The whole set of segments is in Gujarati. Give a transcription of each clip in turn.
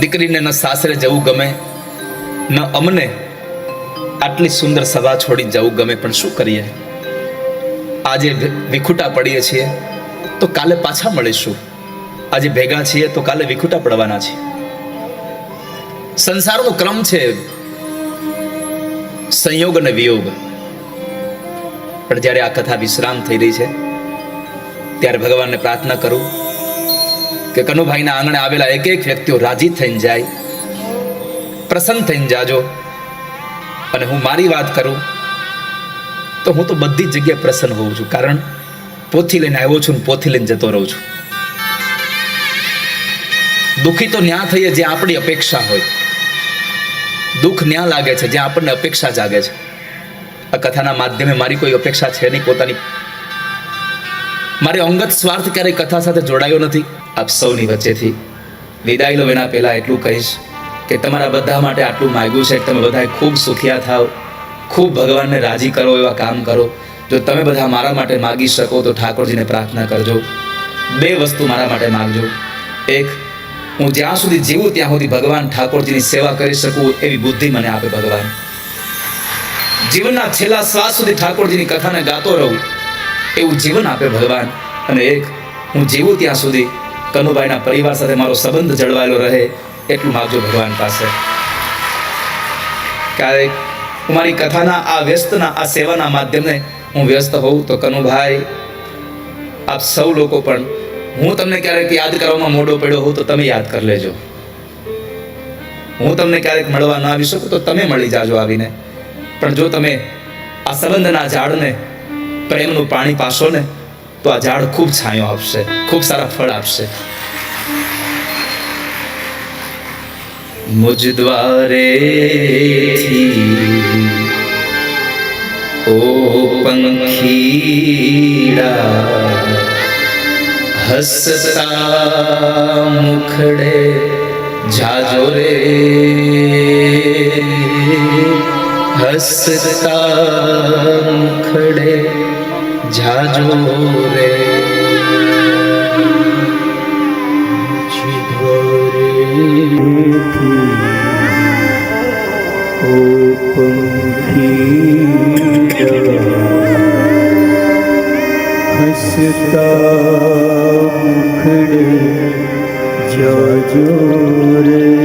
દીકરીને ન સાસરે જવું ગમે, ન અમને આટલી સુંદર સભા છોડી જવું ગમે, પણ શું કરીએ? આજે વિખુટા પડીએ છીએ, તો કાલે પાછા મળીશું. આજે ભેગા છીએ, તો કાલે વિખૂટા પડવાના છીએ. સંસારનો ક્રમ છે સંયોગ અને વિયોગ. પણ જ્યારે આ કથા વિશ્રામ થઈ રહી છે, ત્યારે ભગવાનને પ્રાર્થના કરું કે કનુભાઈના આંગણે આવેલા એક એક વ્યક્તિઓ રાજી થઈને જાય, પ્રસન્ન થઈને જાજો. અને હું મારી વાત કરું, તો હું તો બધી જ જગ્યાએ પ્રસન્ન હોઉં છું, કારણ પોથી લઈને આવ્યો છું ને પોથી લઈને જતો રહું છું. દુઃખી તો ન્યા થઈએ જ્યાં આપણી અપેક્ષા હોય. દુઃખ ન્યા લાગે છે જ્યાં આપણને અપેક્ષા જાગે છે. આ કથાના માધ્યમે મારી કોઈ અપેક્ષા છે નહીં, પોતાની. મારે અંગત સ્વાર્થ ક્યારેય કથા સાથે જોડાયો નથી. આપ સૌની વચ્ચેથી વિદાય લો એના પહેલાં એટલું કહીશ કે તમારા બધા માટે આટલું માગ્યું છે તમે બધાએ ખૂબ સુખિયા થાવ, ખૂબ ભગવાનને રાજી કરો, એવા કામ કરો. જો તમે બધા મારા માટે માગી શકો તો ઠાકોરજીને પ્રાર્થના કરજો. બે વસ્તુ મારા માટે માગજો. એક, હું જ્યાં સુધી જીવું ત્યાં સુધી ભગવાન ઠાકોરજીની સેવા કરી શકું એવી બુદ્ધિ મને આપે ભગવાન. જીવનના છેલ્લા શ્વાસ સુધી ઠાકોરજીની કથાને ગાતો રહું, એવું જીવન આપે ભગવાન. અને એક, હું જીવું ત્યાં સુધી કનુભાઈના પરિવાર સાથે મારો સંબંધ જળવાયેલો રહે, એટલું માગજો ભગવાન પાસે. ક્યારેક હું મારી કથાના, આ વ્યસ્તના, આ સેવાના માધ્યમને હું વ્યસ્ત હોઉં તો કનુભાઈ, આપ સૌ લોકો પણ, હું તમને ક્યારેક યાદ કરવામાં મોડો પડ્યો હોઉં તો તમે યાદ કરી લેજો. હું તમને ક્યારેક મળવા ના આવી શકું તો તમે મળી જાજો આવીને. પણ જો તમે આ સંબંધના ઝાડને, પ્રેમનું પાણી પાશો ને તો આ ઝાડ ખૂબ છાંયો આપશે, ખૂબ સારા ફળ આપશે. મુજ દ્વારે ઓ પંખીડા હસતા મુખડે જાજો રે. હસતા મુખડે જાજો રે. હસતા મુખડે જાજો રે.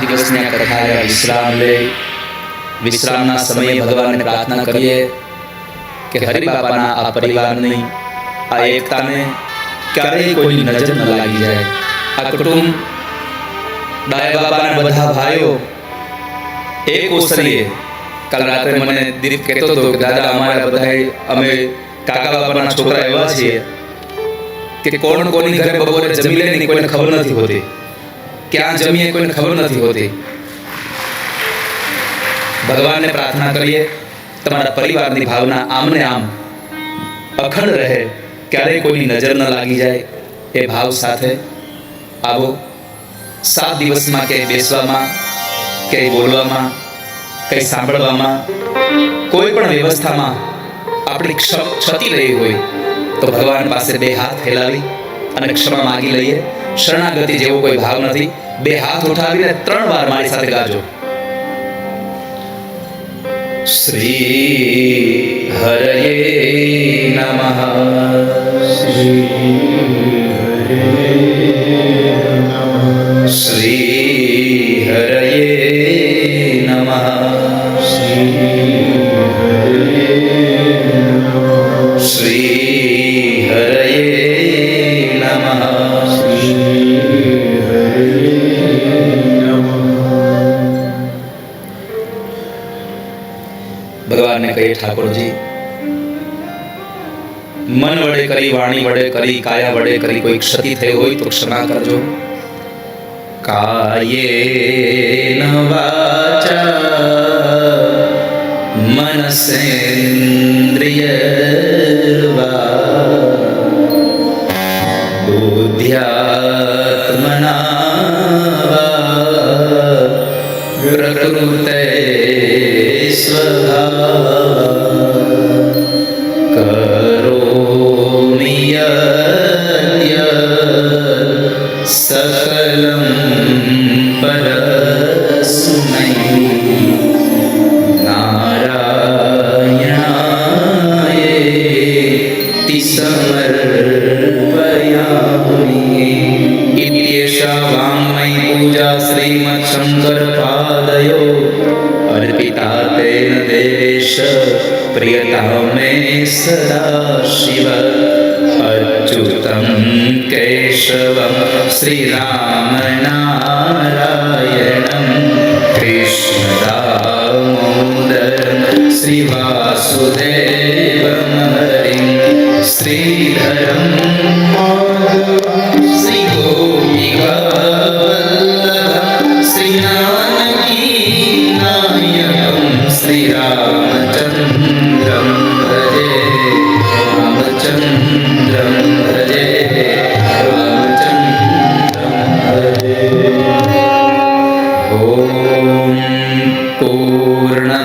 દિવસની આ કથા વિશ્રામ લે વિશ્રામના સમયે ભગવાનને પ્રાર્થના કરીએ કે હરિબાપાના આ પરિવારની આ એકતાને ક્યારેય કોઈની નજર ન લાગી જાય આ કુટુંબ ડાયા બાપાના બધા ભાઈઓ એક ઓસરીએ કાલ રાત્રે મને દિલીપ કહેતો હતો કે દાદા અમારા બધા અમે કાકા બાપાના છોકરા એવા છીએ કે કોણ કોની ઘરે બપોરે જમી લે ને કોઈને ખબર નથી હોતી. ક્યાં જમીએ કોઈને ખબર નથી હોતી. ભગવાનને પ્રાર્થના કરીએ, તમારા પરિવારની ભાવના આમને આમ અખંડ રહે, ક્યારેય કોઈની નજર ન લાગી જાય, એ ભાવ સાથે આવો. સાત દિવસમાં કે બેસવામાં કે બોલવામાં કંઈ સાંભળવામાં, કોઈ પણ વ્યવસ્થામાં આપણી ક્ષ- ક્ષતિ રહી હોય, તો ભગવાન પાસે બે હાથ ફેલાવી અને ક્ષમા માગી લઈએ. શરણાગતિ જેવો કોઈ ભાવ નથી. બે હાથ ઉઠાવીને ત્રણ વાર મારી સાથે ગાજો. શ્રી હરયે નમઃ. શ્રી હરયે કરી વાણી વડે કરી કાયા વડે કરી કોઈ ક્ષતિ થઈ હોય તો ક્ષમા કરજો કાયેન વાચા મનસેન્દ્રિય બુદ્ધ્યાત્મના વા પ્રકૃતે સ્વભાવ देवेश प्रियता मे सदा शिव अच्युतं केशवं श्रीरामनारायणं कृष्णदामोदरं श्रीवासुदेवं पूर्णमदः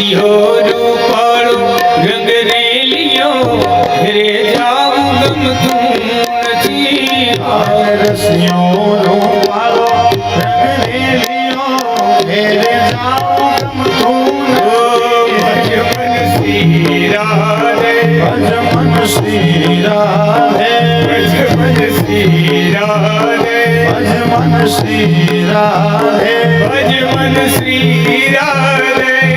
સિહોરો પાળો ગંગરેલિયો રે જાવું ગમતું નથી રસિયોરો પાળો ગંગરેલિયો રે જાવું ગમતું ભજમન શ્રી રાધે ભજમન શ્રી રાધે ભજમન શ્રી રાધે ભજમન શ્રી રાધે. ભજમન શ્રી રાધે.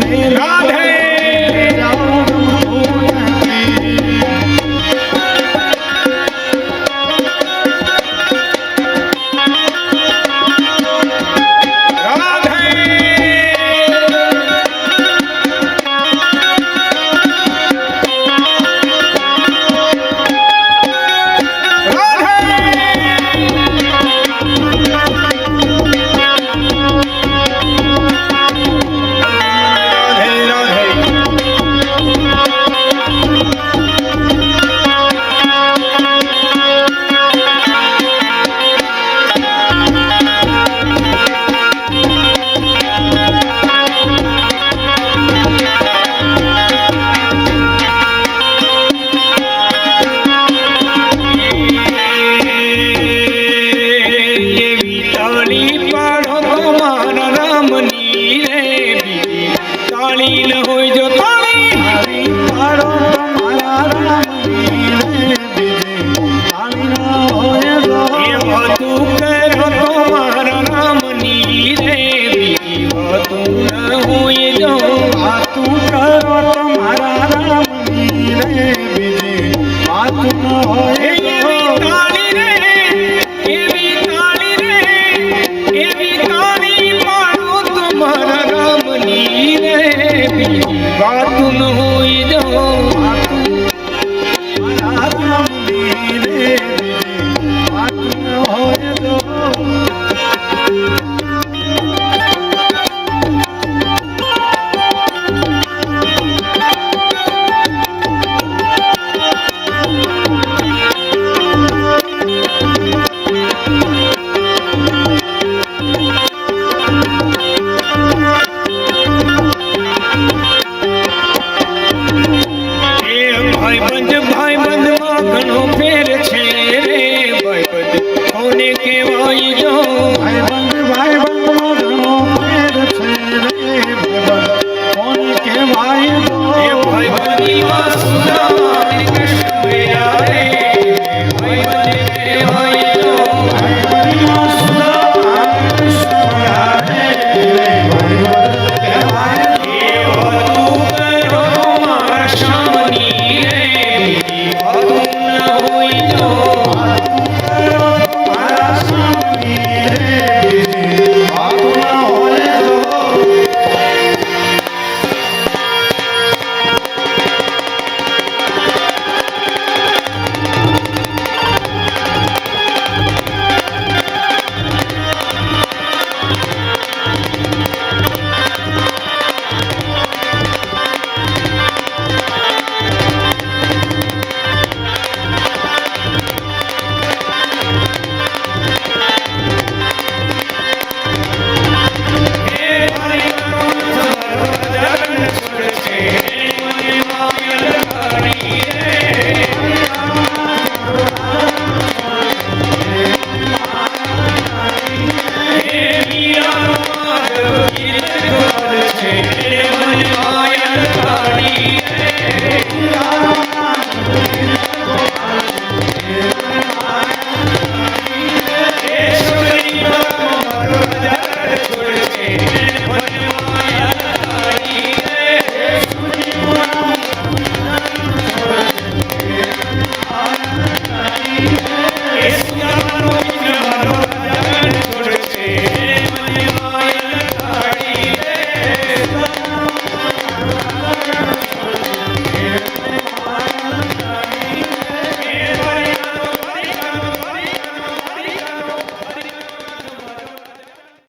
God has તાળી પાડો તો મારા રામની રે તાળી ન હોય